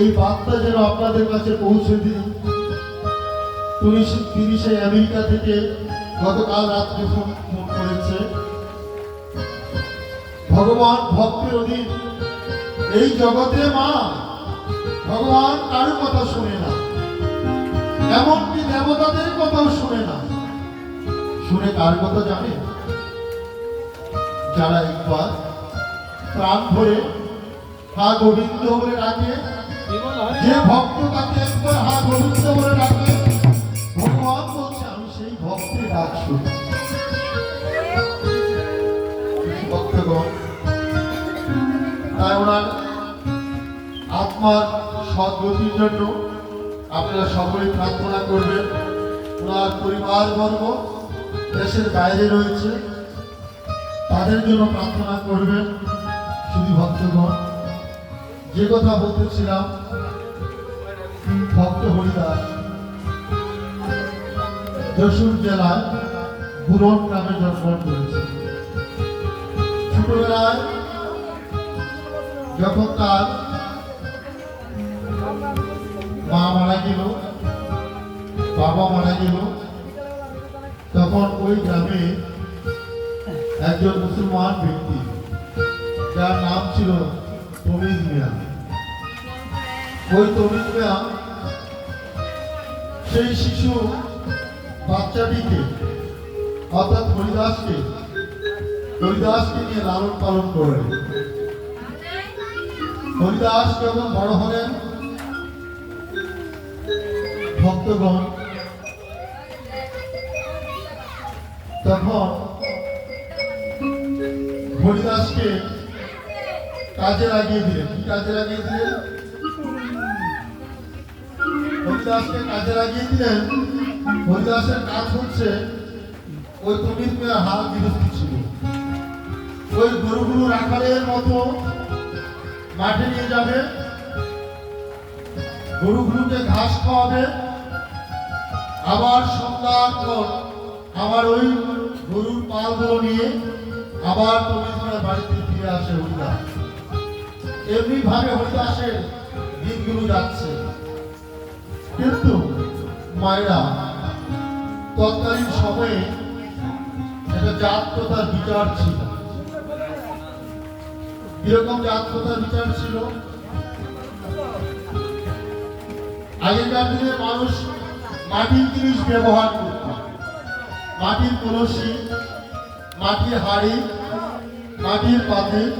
এই বার্তা যেন আপনাদের কাছে পৌঁছে দিই। তিনি সেই আমেরিকা থেকে গতকাল রাত্রে ফোন ফোন করেছে। ভগবান ভক্তের অধীন, এই জগতে মা, ভগবান কারও কথা শুনে না। এমনকি দেবতাদের কথাও শুনে না। শুনে কার কথা জানে? যারা একবার প্রাণ ভরে হা গোবিন্দ বলে ডাকে যে ভক্ত তাকে একবার হা গোবিন্দ বলে ডাকে, ভগবান বলছে, আমি সেই ভক্তের ডাক শুনি। ভক্তগণ, তাই ওনার আত্মার সদ্গতির জন্য আপনারা সকলেই প্রার্থনা করবেন। ওনার পরিবার বর্গ দেশের বাইরে রয়েছে, তাদের জন্য প্রার্থনা করবেন। শুধু ভক্তগণ যে কথা বলতেছিলাম ভক্ত হরিদাস। যশোর জেলায় বুরন গ্রামে জন্মগ্রহণ করেছে ছোটবেলায় যখন তার মা মারা গেল, বাবা মারা গেল, তখন ওই গ্রামে একজন মুসলমান ব্যক্তি, যার নাম ছিল তমিজ মিয়া ওই তমিজ মিয়া সেই শিশু বাচ্চাটিকে, অর্থাৎ হরিদাসকে হরিদাসকে নিয়ে লালন পালন করলেন হরিদাস যখন বড় হলেন? ভক্তগণ। তখন হরিদাসকে কাজে লাগিয়ে দিলেন। কি কাজে লাগিয়ে দিলেন? হরিদাসকে কাজে লাগিয়ে দিলেন। হরিদাসের কাজ হচ্ছে, ওই মেয়ে হাল গৃহস্থী ছিল। ওই গরুগুলো রাখালের মতো মাঠে নিয়ে যাবে, গরুগুলোকে ঘাস খাওয়াবে। আবার সন্ধ্যার পর আবার ওই গরুর পালগুলো নিয়ে আবার পবিত্র বাড়িতে ফিরে আসে হরিদাস। এমনি ভাবে হরিদাসের দিনগুলো যাচ্ছে। কিন্তু মায়েরা, তৎকালীন সময়ে একটা জাত প্রথার বিচার ছিল। কীরকম জাত প্রথার বিচার ছিল? আগেকার দিনে মানুষ মাটির জিনিস ব্যবহার করত। মাটির কলসি, মাটির হাড়ি, মাটির পাতিল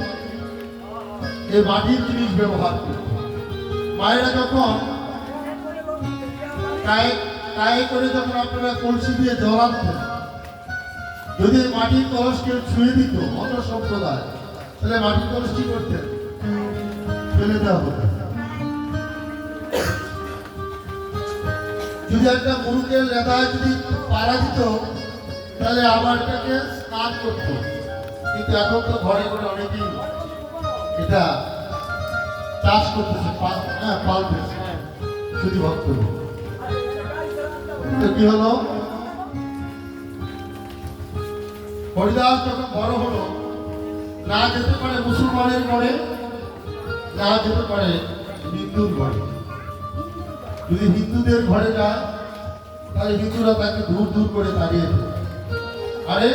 এই মাটির জিনিস ব্যবহার করত মায়েরা যখন গায়ে করে যখন আপনারা কলসি দিয়ে জল আনতেন যদি মাটির কলস কেউ ছুঁয়ে দিত, অত সম্প্রদায়, তাহলে মাটির কলস কি করতেন? ফেলে দেওয়া হতো। যদি একটা মুরুকের লেদায় যদি পাড়া দিত, তাহলে আবার এটাকে স্নান করত। কিন্তু এখন তো ঘরে ঘরে অনেকেই এটা চাষ করতেছে হ্যাঁ শুধু ভক্ত কি হলো? হরিদাস যখন বড় হলো, না যেতে পারে মুসলমানের ঘরে, না যেতে পারে হিন্দুর ঘরে। যদি হিন্দুদের ঘরে যায়, তাহলে হিন্দুরা তাকে দূর দূর করে দেয় আরে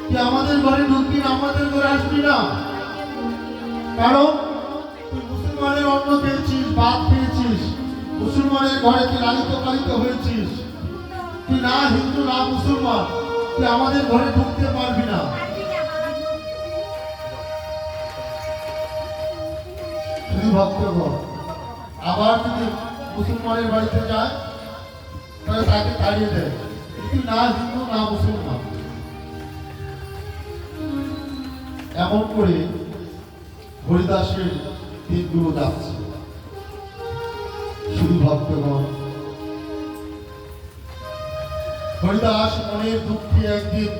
তুই আমাদের ঘরে ঢুকবি আমাদের ঘরে আসবি না? কারণ তুই মুসলমানের অন্ন পেয়েছিস ভাত পেয়েছিস, মুসলমানের ঘরে তুই লালিত পালিত হয়েছিস। তুই না হিন্দু, না মুসলমান, তুই আমাদের ঘরে ঢুকতে পারবি না। ভক্তগণ আবার যদি মুসলমানের বাড়িতে যায়, তাহলে তাকে তাড়িয়ে দেয় তুই না হিন্দু, না মুসলমান। এমন করে হরিদাসের দিনগুলো যাচ্ছে। শুধু ভক্তগণ হরিদাস মনের দুঃখে একদিন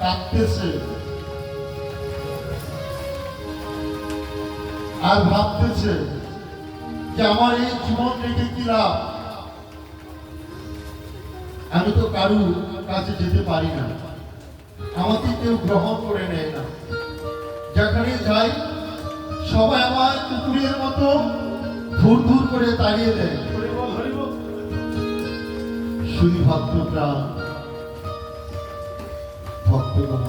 কাঁদতেছে। আর ভাবতেছে যে আমার এই জীবন রেখে কি লাভ? আমি তো কারু কাছে যেতে পারি না। আমাকে কেউ গ্রহণ করে নেয় না। যেখানে যাই সবাই আমার কুকুরের মতো ধুর ধুর করে তাড়িয়ে দেয়। শুধু ভক্তপ্রাণ ভক্তগণ।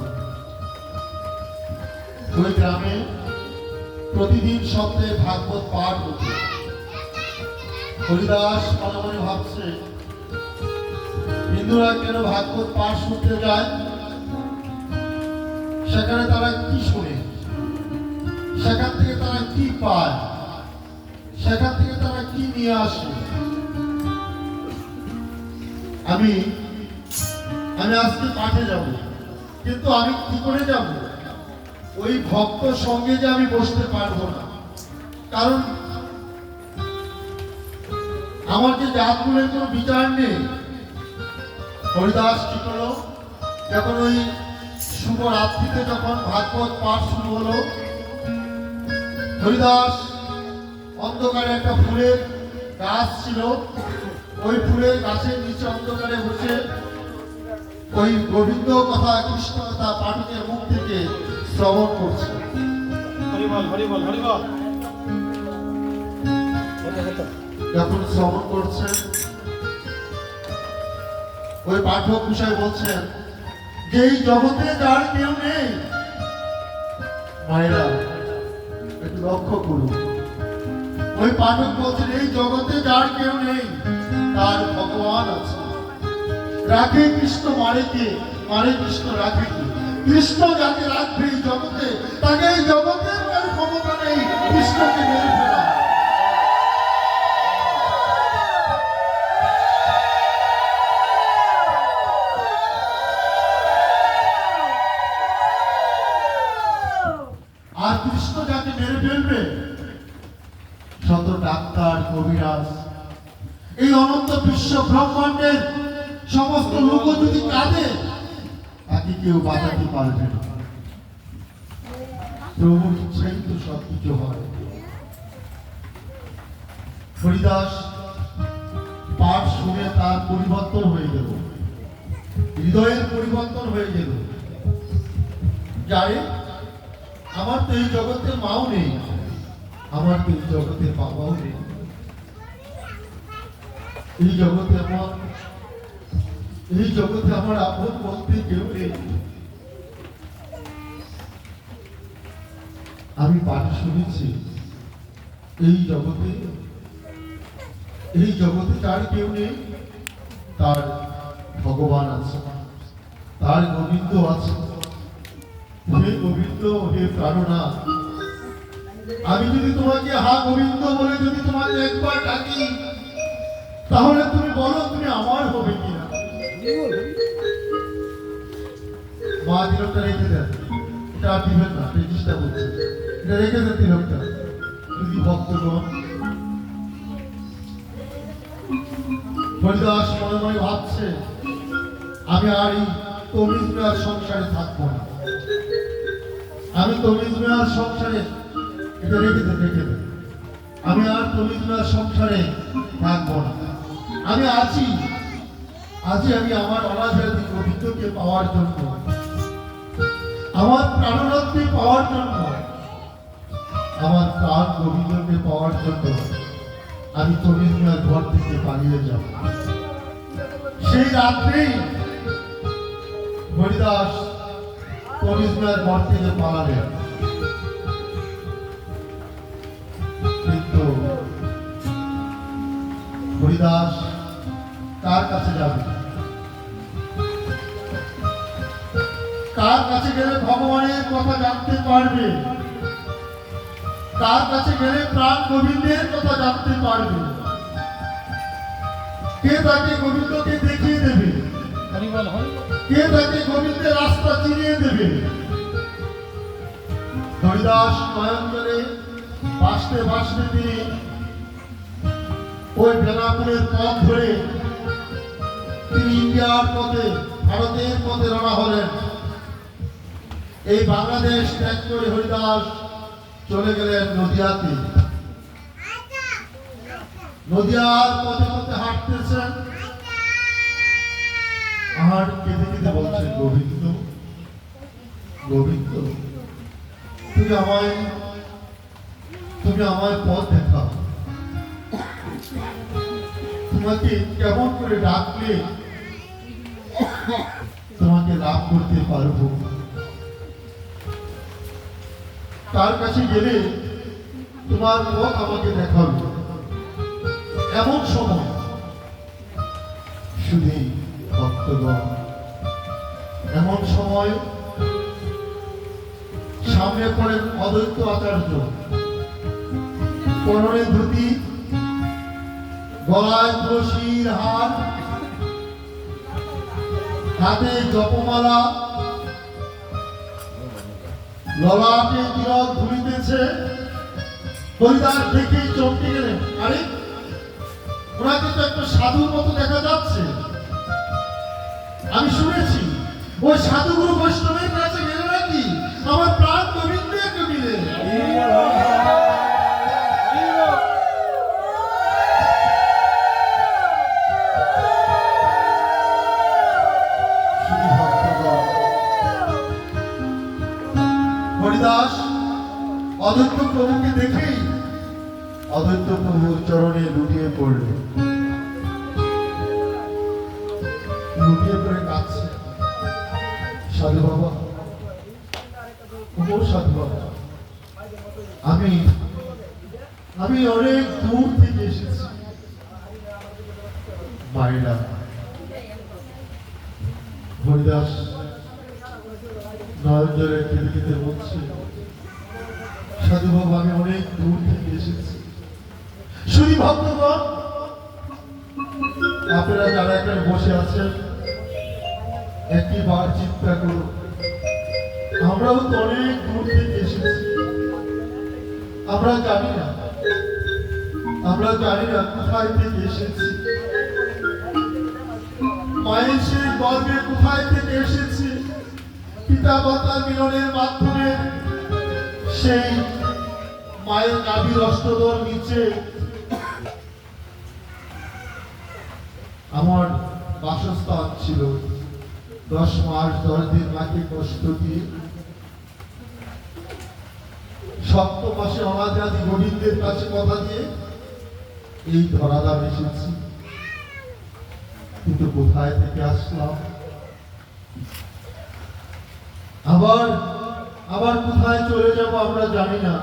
ওই গ্রামে প্রতিদিন সপ্তাহে ভাগবত পাঠ হতো হরিদাস মনে মনে ভাবছে, হিন্দুরা কেন ভাগবত পাঠ শুনতে যায়? সেখানে তারা কি শোনে? সেখান থেকে তারা কি পায়? সেখান থেকে তারা কি নিয়ে আসে? আমি আমি আজকে পাঠে যাব, কিন্তু আমি কি করে যাব? ওই ভক্ত সঙ্গে যে আমি বসতে পারব না। কারণ, আমার যে জাতগুলোর কোনো বিচার নেই। হরিদাস কি করল? যখন ওই শুভ রাত্রিতে যখন ভাগবত পাঠ শুরু হলো হরিদাস অন্ধকারে একটা ফুলের গাছ ছিল। ওই ফুলের গাছের নিচে অন্ধকারে বসে ওই গোবিন্দ কথা কৃষ্ণ কথা পাঠকের মুখ থেকে শ্রবণ করছে। হরিবল হরিবল হরিবল। যখন শ্রবণ করছেন ওই পাঠক বিষয় বলছেন যে এই জগতে যার কেউ নেই মায়েরা লক্ষ্য করুন। ওই পাঠক বলছেন, এই জগতে যার কেউ নেই, তার ভগবান আছে। রাখে কৃষ্ণ মারে কে? মারে কৃষ্ণ রাখে কে? কৃষ্ণ যাকে রাখবে এই জগতে, তাকে এই জগতের ক্ষমতা নেই। কৃষ্ণকে মেরে বিশ্ব ব্রহ্মাণ্ডের সমস্ত লোক যদি কাঁদে, তাকে কেউ বাঁচাতে পারবে না। প্রভুর ইচ্ছাই তো সব কিছু হয়। হরিদাস পাঠ শুনে তার পরিবর্তন হয়ে গেল। হৃদয়ের পরিবর্তন হয়ে গেল। যারে, আমার তো এই জগতে মাও নেই, আমার তো এই জগতে বাবাও নেই। এই জগতে আমার, এই জগতে আমার আপন বলতে কেউ নেই। আমি পাঠ শুনেছি, এই জগতে এই জগতে যার কেউ নেই, তার ভগবান আছে, তার গোবিন্দ আছে। হে গোবিন্দ, হে প্রাণনা, আমি যদি তোমাকে, হা গোবিন্দ বলে যদি তোমাকে একবার ডাকি তাহলে তুমি বলো তুমি আমার হবে কিনা? মা তিলকটা রেখে দেন। এটা আর দিবেন না চেষ্টা করছে এটা রেখে দেন তিলকটা। যদি ভক্তগণ হরিদাস মনে মনে ভাবছে, আমি আর এই তমিজ মেয়ার সংসারে থাকব না। আমি তমিজ মেয়ার সংসারে, এটা রেখে দেন রেখে দেন। আমি আর তমিজ মেয়ার সংসারে থাকব না। আমি আছি। আছি আমি আমার অনাধারী গোবিন্দকে পাওয়ার জন্য। আমার প্রাণরত্নে পাওয়ার জন্য। আমার প্রাণ গোবিন্দকে পাওয়ার জন্য আমি মেয়ার ঘর থেকে পালিয়ে যাব। সেই রাত্রেই হরিদাস কমিশনার ঘর থেকে পালালেন। কিন্তু হরিদাস কার কাছে যাবে? কার কাছে গেলে ভগবানের কথা জানতে পারবে? কার কাছে গেলে প্রাণ গোবিন্দের কথা জানতে পারবে? কে তাকে গোবিন্দকে দেখিয়ে দেবে? কে তাকে গোবিন্দের রাস্তা চিনিয়ে দেবে? হরিদাস নয়নজলে বাসতে বাসতে তিনি ওই বেনাপুরের পথ ধরে তিনি ইন্ডিয়ার পথে, ভারতের পথে রওনা হলেন। এই বাংলাদেশ ত্যাগ করে হরিদাস চলে গেলেন নদিয়াতে। নদিয়ার পথে পথে হাঁটতেছেন। আর কেঁদে কেঁদে বলছেন, গোবিন্দ গোবিন্দ, তুমি আমায় তুমি আমায় পথ দেখাও। তোমাকে কেমন করে ডাকলে তোমাকে লাভ করতে পারব? তার কাছে গেলে তোমার পথ আমাকে দেখাবে। এমন সময় শুধু ভক্তগণ এমন সময় সামনে পড়েন অদ্বৈত আচার্য। পরনে ধুতি গলায় তুলসীর হার, হাতে জপমালা, ললাটে তিলক ধুলিতেছে হরিদাস দেখেই চমকে গেলেন। আরে ওনাকে তো একটা সাধুর মতো দেখা যাচ্ছে। আমি শুনেছি, ওই সাধুগুরু বৈষ্ণবের কাছে অদ্বৈত প্রভুকে দেখেই অদ্বৈত প্রভুর চরণে লুটিয়ে পড়ল। লুটিয়ে পড়ে কাঁদছে। সাধু বাবা, ও সাধু বাবা, আমি আমি অনেক দূর থেকে এসেছি। মায়েরা, হরিদাস নয়নজলে টিভিতে বলছে সাধু বাবা আমি অনেক দূর থেকে এসেছি। শুধু ভক্তগণ, আপনারা যারা এখানে বসে আছেন একটি চিন্তা করুন। আমরাও তো অনেক দূর থেকে এসেছি। আমরা জানি না, আমরা জানি না কোথায় থেকে এসেছি। মায়ের সেই গর্বে কোথায় থেকে এসেছি? পিতা মাতার মিলনের মাধ্যমে সেই মায়ের নাভির অষ্টদল নিচে। আমার বাসস্থান ছিল দশ মাস দশ দিন মাকে কষ্ট দিয়ে সপ্তম মাসে অনাজাদি গোবিন্দের কাছে কথা দিয়ে এই ধরাধাম এসেছি। কিন্তু কোথায় থেকে আসলাম? আবার আবার কোথায় চলে যাব আমরা জানি না।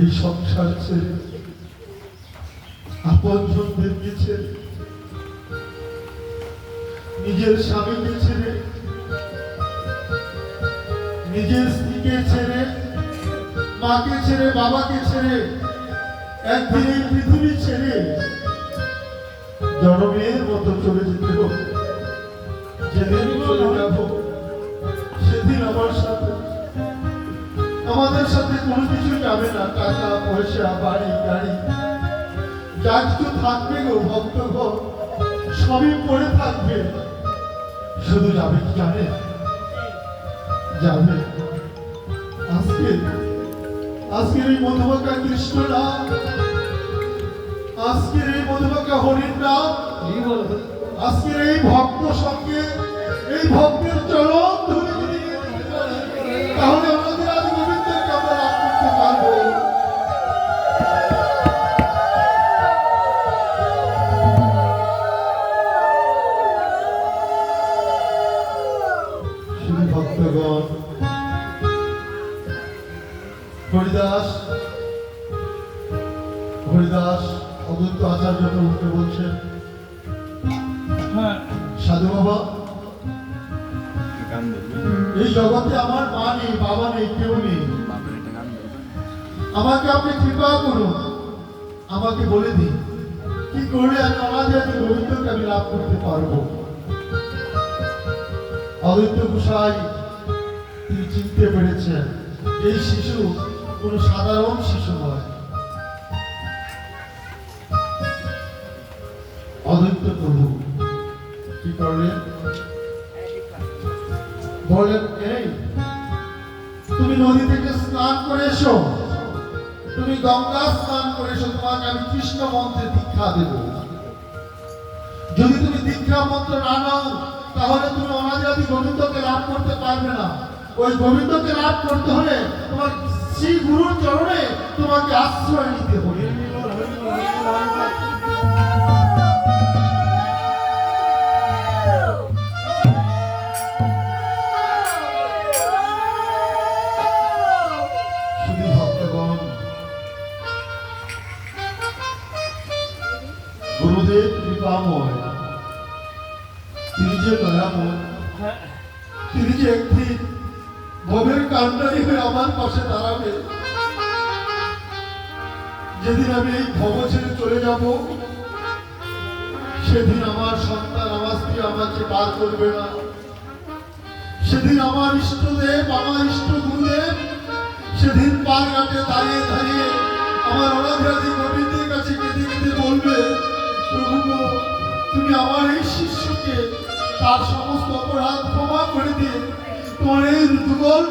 এই সংসার ছেড়ে আপনজনদেরকে ছেড়ে নিজের স্বামীকে ছেড়ে নিজের স্ত্রীকে ছেড়ে, মাকে ছেড়ে, বাবাকে ছেড়ে একদিন এই পৃথিবী ছেড়ে জনমের মতো চলে যেতে হবে। যেদিন চলে যাব, সেদিন আমার সাথে আমাদের সাথে কোনো কিছু যাবে না টাকা পয়সা বাড়ি গাড়ি। যা কিছু থাকবে গো ভক্তগণ সবই পড়ে থাকবে। শুধু যাবে কি জানে যাবে। আজকে আজকের এই মধুমাকা কৃষ্ণ নাম আজকের এই মধুমাকা হরিণ নাম এই আজকের এই ভক্ত সঙ্গে এই ভক্তের চরণ ধরে তাহলে পেরেছেন এই শিশু কোনো সাধারণ শিশু নয়। অদ্বৈত প্রভু, কি করলেন? বললেন, এই, তুমি নদী থেকে স্নান করে এসো। তুমি গঙ্গা স্নান করে এসো। তোমাকে আমি কৃষ্ণ মন্ত্রে দীক্ষা দেব। যদি তুমি দীক্ষা মন্ত্র না নাও, তাহলে তুমি অনাদি গোবিন্দকে লাভ করতে পারবে না। ওই গোবিন্দকে লাভ করতে হলে তোমার শ্রী গুরুর চরণে তোমাকে আশ্রয় নিতে হবে। গুরুদেব কৃপাময়। কান্ডারি হয়ে আমার পাশে দাঁড়াবে। যেদিন আমি এই ভব ছেড়ে চলে যাব, সেদিন আমার সন্তান আমার স্ত্রী আমাকে পার করবে না। সেদিন আমার ইষ্টদেব, আমার ইষ্ট গুরুদেব, সেদিন পার ঘাটে দাঁড়িয়ে দাঁড়িয়ে আমার অনাধারী গোবিন্দের কাছে কেঁদে কেঁদে বলবে, প্রভু তুমি আমার এই শিষ্যকে তার সমস্ত অপরাধ ক্ষমা করে দিয়ে তোমার এই যুগল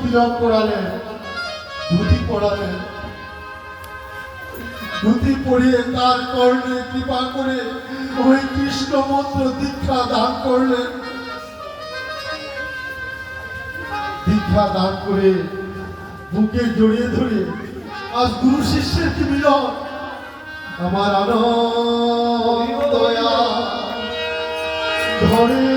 তিলক করালেন ধুতি পড়ালেন ধুতি তার কর্ণে কৃপা করে ওই কৃষ্ণ মন্ত্র দীক্ষা দান করলেন। দীক্ষা দান করে বুকে জড়িয়ে ধরে আজ গুরু শিষ্যের কি আমার আনন্দ ধরে